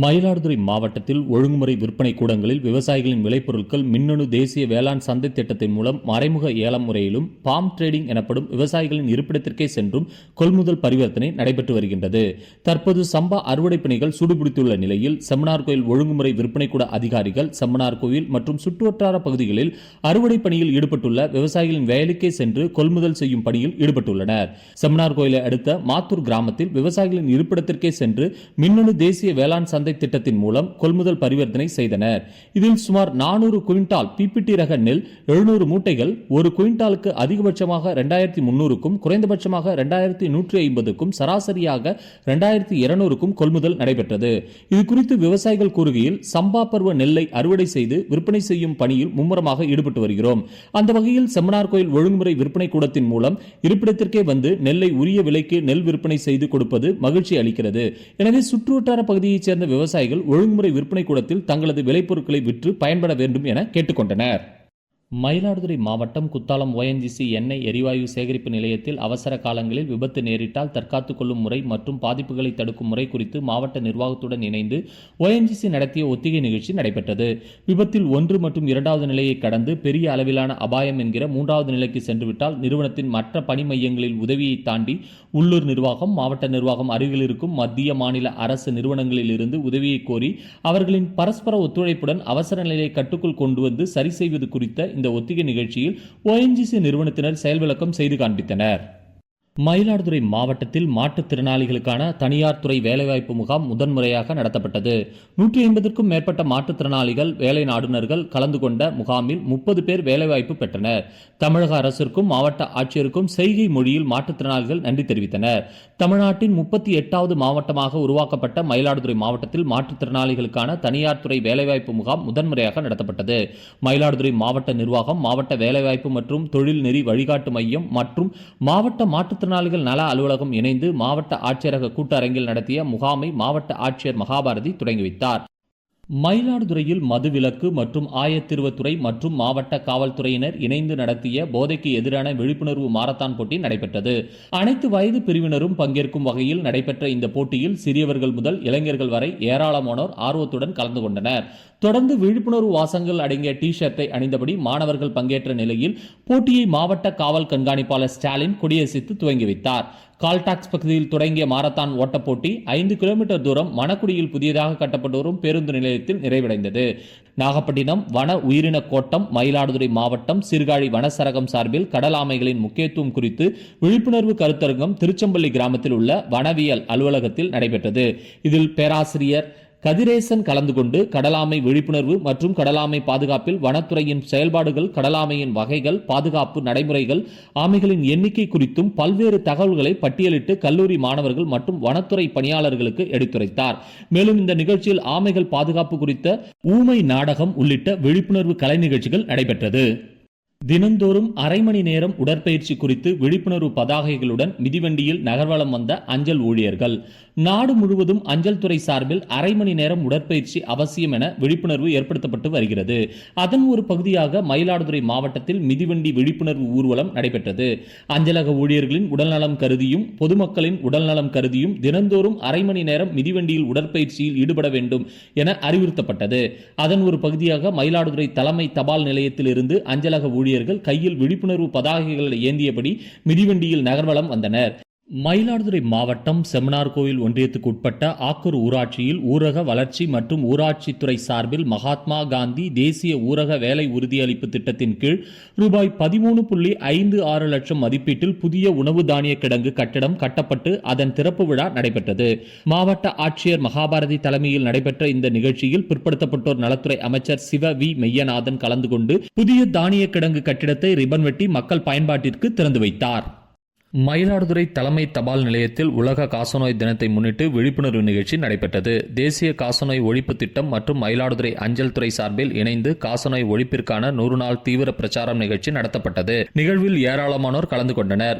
மயிலாடுதுறை மாவட்டத்தில் ஒழுங்குமுறை விற்பனை கூடங்களில் விவசாயிகளின் விளைபொருட்கள் மின்னணு தேசிய வேளாண் சந்தை திட்டத்தின் மூலம் மறைமுக ஏலம் முறையிலும் பாம் ட்ரேடிங் எனப்படும் விவசாயிகளின் இருப்பிடத்திற்கே சென்றும் கொள்முதல் பரிவர்த்தனை நடைபெற்று வருகின்றது. தற்போது சம்பா அறுவடை பணிகள் சூடுபிடித்துள்ள நிலையில் செம்மனார் கோயில் ஒழுங்குமுறை விற்பனை கூட அதிகாரிகள் செம்மனார் கோயில் மற்றும் சுற்றுவட்டார பகுதிகளில் அறுவடை பணியில் ஈடுபட்டுள்ள விவசாயிகளின் வேலைக்கே சென்று கொள்முதல் செய்யும் பணியில் ஈடுபட்டுள்ளனர். செம்மனார் கோயிலை அடுத்த மாத்தூர் கிராமத்தில் விவசாயிகளின் இருப்பிடத்திற்கே சென்று மின்னணு தேசிய வேளாண் சந்தை சந்தை திட்டத்தின் மூலம் கொள்முதல் பரிவர்த்தனை செய்தனர். இதில் சுமார் நானூறு குவிண்டால் பிபிடி ரக நெல் எழுநூறு மூட்டைகள் ஒரு குவிண்டாலுக்கு அதிகபட்சமாக இரண்டாயிரத்தி முன்னூறுக்கும் குறைந்தபட்சமாக இரண்டாயிரத்தி நூற்றி ஐம்பதுக்கும் சராசரியாக இரண்டாயிரத்தி இருநூறுக்கும் கொள்முதல் நடைபெற்றது. இது குறித்து விவசாயிகள் கூறுகையில் சம்பா பருவ நெல்லை அறுவடை செய்து விற்பனை செய்யும் பணியில் மும்முரமாக ஈடுபட்டு வருகிறோம். அந்த வகையில் செம்மனார் கோயில் ஒழுங்குமுறை விற்பனை கூடத்தின் மூலம் இருப்பிடத்திற்கே வந்து நெல்லை உரிய விலைக்கு நெல் விற்பனை செய்து கொடுப்பது மகிழ்ச்சி அளிக்கிறது. எனவே சுற்றுவட்டார பகுதியைச் சேர்ந்த விவசாயிகள் ஒழுங்குமுறை விற்பனை கூடத்தில் தங்களது விளைபொருட்களை விற்று பயன்பட வேண்டும் என கேட்டுக்கொண்டனர். மயிலாடுதுறை மாவட்டம் குத்தாலம் ஓஎன்ஜிசி எண்ணெய் எரிவாயு சேகரிப்பு நிலையத்தில் அவசர காலங்களில் விபத்து நேரிட்டால் தற்காத்துக் கொள்ளும் முறை மற்றும் பாதிப்புகளை தடுக்கும் முறை குறித்து மாவட்ட நிர்வாகத்துடன் இணைந்து ஓஎன்ஜிசி நடத்திய ஒத்திகை நிகழ்ச்சி நடைபெற்றது. விபத்தில் ஒன்று மற்றும் இரண்டாவது நிலையை கடந்து பெரிய அளவிலான அபாயம் என்கிற மூன்றாவது நிலைக்கு சென்றுவிட்டால் நிறுவனத்தின் மற்ற பணி மையங்களில் உதவியை தாண்டி உள்ளூர் நிர்வாகம் மாவட்ட நிர்வாகம் அருகில் இருக்கும் மத்திய மாநில அரசு நிறுவனங்களில் இருந்து உதவியை கோரி அவர்களின் பரஸ்பர ஒத்துழைப்புடன் அவசர நிலையை கட்டுக்குள் கொண்டு வந்து சரி செய்வது குறித்த இந்த ஒத்திகை நிகழ்ச்சியில் ஓஎன்ஜிசி நிறுவனத்தினர் செயல் விளக்கம் செய்து காண்பித்தனர். மயிலாடுதுறை மாவட்டத்தில் மாற்றுத்திறனாளிகளுக்கான தனியார் துறை வேலைவாய்ப்பு முகாம் முதன்முறையாக நடத்தப்பட்டது. நூற்றி ஐம்பதுக்கும் மேற்பட்ட மாற்றுத்திறனாளிகள் வேலை நாடுனர்கள் கலந்து கொண்ட முகாமில் முப்பது பேர் வேலைவாய்ப்பு பெற்றனர். தமிழக அரசிற்கும் மாவட்ட ஆட்சியருக்கும் செய்கை மொழியில் மாற்றுத்திறனாளிகள் நன்றி தெரிவித்தனர். தமிழ்நாட்டின் முப்பத்தி எட்டாவது மாவட்டமாக உருவாக்கப்பட்ட மயிலாடுதுறை மாவட்டத்தில் மாற்றுத்திறனாளிகளுக்கான தனியார் துறை வேலைவாய்ப்பு முகாம் முதன்முறையாக நடத்தப்பட்டது. மயிலாடுதுறை மாவட்ட நிர்வாகம் மாவட்ட வேலைவாய்ப்பு மற்றும் தொழில் நெறி வழிகாட்டு மையம் மற்றும் மாவட்ட மாற்றுத்திறனாளிகள் நல அலுவலகம் இணைந்து மாவட்ட ஆட்சியரக கூட்டரங்கில் நடத்திய முகாமை மாவட்ட ஆட்சியர் மகாபாரதி தொடங்கி வைத்தார். மயிலாடுதுறையில் மதுவிலக்கு மற்றும் ஆயத்திருவத்துறை மற்றும் மாவட்ட காவல்துறையினர் இணைந்து நடத்திய போதைக்கு எதிரான விழிப்புணர்வு மாரத்தான் போட்டி நடைபெற்றது. அனைத்து வயது பிரிவினரும் பங்கேற்கும் வகையில் நடைபெற்ற இந்த போட்டியில் சிறியவர்கள் முதல் இளைஞர்கள் வரை ஏராளமானோர் ஆர்வத்துடன் கலந்து கொண்டனர். தொடர்ந்து விழிப்புணர்வு வாசங்கள் அடங்கிய டி ஷர்ட்டை அணிந்தபடி மாணவர்கள் பங்கேற்ற நிலையில் போட்டியை மாவட்ட காவல் கண்காணிப்பாளர் ஸ்டாலின் கொடியசைத்து துவங்கி வைத்தார். கால்டாக்ஸ் பகுதியில் தொடங்கிய மாரத்தான் ஓட்டப் போட்டி ஐந்து கிலோமீட்டர் தூரம் மணக்குடியில் புதியதாக கட்டப்பட்டு வரும் பேருந்து நிலையத்தில் நிறைவடைந்தது. நாகப்பட்டினம் வன உயிரின கோட்டம் மயிலாடுதுறை மாவட்டம் சீர்காழி வனசரகம் சார்பில் கடல் ஆமைகளின் முக்கியத்துவம் குறித்து விழிப்புணர்வு கருத்தரங்கம் திருச்செம்பள்ளி கிராமத்தில் உள்ள வனவியல் அலுவலகத்தில் நடைபெற்றது. இதில் பேராசிரியர் கதிரேசன் கலந்து கொண்டு கடலாமை விழிப்புணர்வு மற்றும் கடலாமை பாதுகாப்பில் வனத்துறையின் செயல்பாடுகள் கடலாமையின் வகைகள் பாதுகாப்பு நடைமுறைகள் ஆமைகளின் எண்ணிக்கை குறித்தும் பல்வேறு தகவல்களை பட்டியலிட்டு கல்லூரி மாணவர்கள் மற்றும் வனத்துறை பணியாளர்களுக்கு எடுத்துரைத்தார். மேலும் இந்த நிகழ்ச்சியில் ஆமைகள் பாதுகாப்பு குறித்த ஊமை நாடகம் உள்ளிட்ட விழிப்புணர்வு கலை நிகழ்ச்சிகள் நடைபெற்றது. தினந்தோறும் அரை மணி நேரம் உடற்பயிற்சி குறித்து விழிப்புணர்வு பதாகைகளுடன் மிதிவண்டியில் நகர்வலம் வந்த அஞ்சல் ஊழியர்கள். நாடு முழுவதும் அஞ்சல் துறை சார்பில் அரை மணி நேரம் உடற்பயிற்சி அவசியம் என விழிப்புணர்வு ஏற்படுத்தப்பட்டு வருகிறது. அதன் ஒரு பகுதியாக மயிலாடுதுறை மாவட்டத்தில் மிதிவண்டி விழிப்புணர்வு ஊர்வலம் நடைபெற்றது. அஞ்சலக ஊழியர்களின் உடல்நலம் கருதியும் பொதுமக்களின் உடல்நலம் கருதியும் தினந்தோறும் அரை மணி நேரம் மிதிவண்டியில் உடற்பயிற்சியில் ஈடுபட வேண்டும் என அறிவுறுத்தப்பட்டது. அதன் ஒரு பகுதியாக மயிலாடுதுறை தலைமை தபால் நிலையத்தில் இருந்து அஞ்சலக ஊழியர்கள் கையில் விழிப்புணர்வு பதாகைகளை ஏந்தியபடி மிதிவண்டியில் நகர்வலம் வந்தனர். மயிலாடுதுறை மாவட்டம் செமினார் கோயில் ஒன்றியத்துக்கு உட்பட்ட ஆக்கூர் ஊராட்சியில் ஊரக வளர்ச்சி மற்றும் ஊராட்சித்துறை சார்பில் மகாத்மா காந்தி தேசிய ஊரக வேலை உறுதியளிப்பு திட்டத்தின் கீழ் ரூபாய் பதிமூணு புள்ளி ஐந்து ஆறு லட்சம் மதிப்பீட்டில் புதிய உணவு தானிய கிடங்கு கட்டடம் கட்டப்பட்டு அதன் திறப்பு விழா நடைபெற்றது. மாவட்ட ஆட்சியர் மகாபாரதி தலைமையில் நடைபெற்ற இந்த நிகழ்ச்சியில் பிற்படுத்தப்பட்டோர் நலத்துறை அமைச்சர் சிவ வி மெய்யநாதன் கலந்து கொண்டு புதிய தானிய கிடங்கு கட்டிடத்தை ரிபன் வெட்டி மக்கள் பயன்பாட்டிற்கு திறந்து வைத்தார். மயிலாடுதுறை தலைமை தபால் நிலையத்தில் உலக காசநோய் தினத்தை முன்னிட்டு விழிப்புணர்வு நிகழ்ச்சி நடைபெற்றது. தேசிய காசநோய் ஒழிப்பு திட்டம் மற்றும் மயிலாடுதுறை அஞ்சல் துறை சார்பில் இணைந்து காசநோய் ஒழிப்பிற்கான நூறு நாள் தீவிர பிரச்சாரம் நிகழ்ச்சி நடத்தப்பட்டது. நிகழ்வில் ஏராளமானோர் கலந்து கொண்டனர்.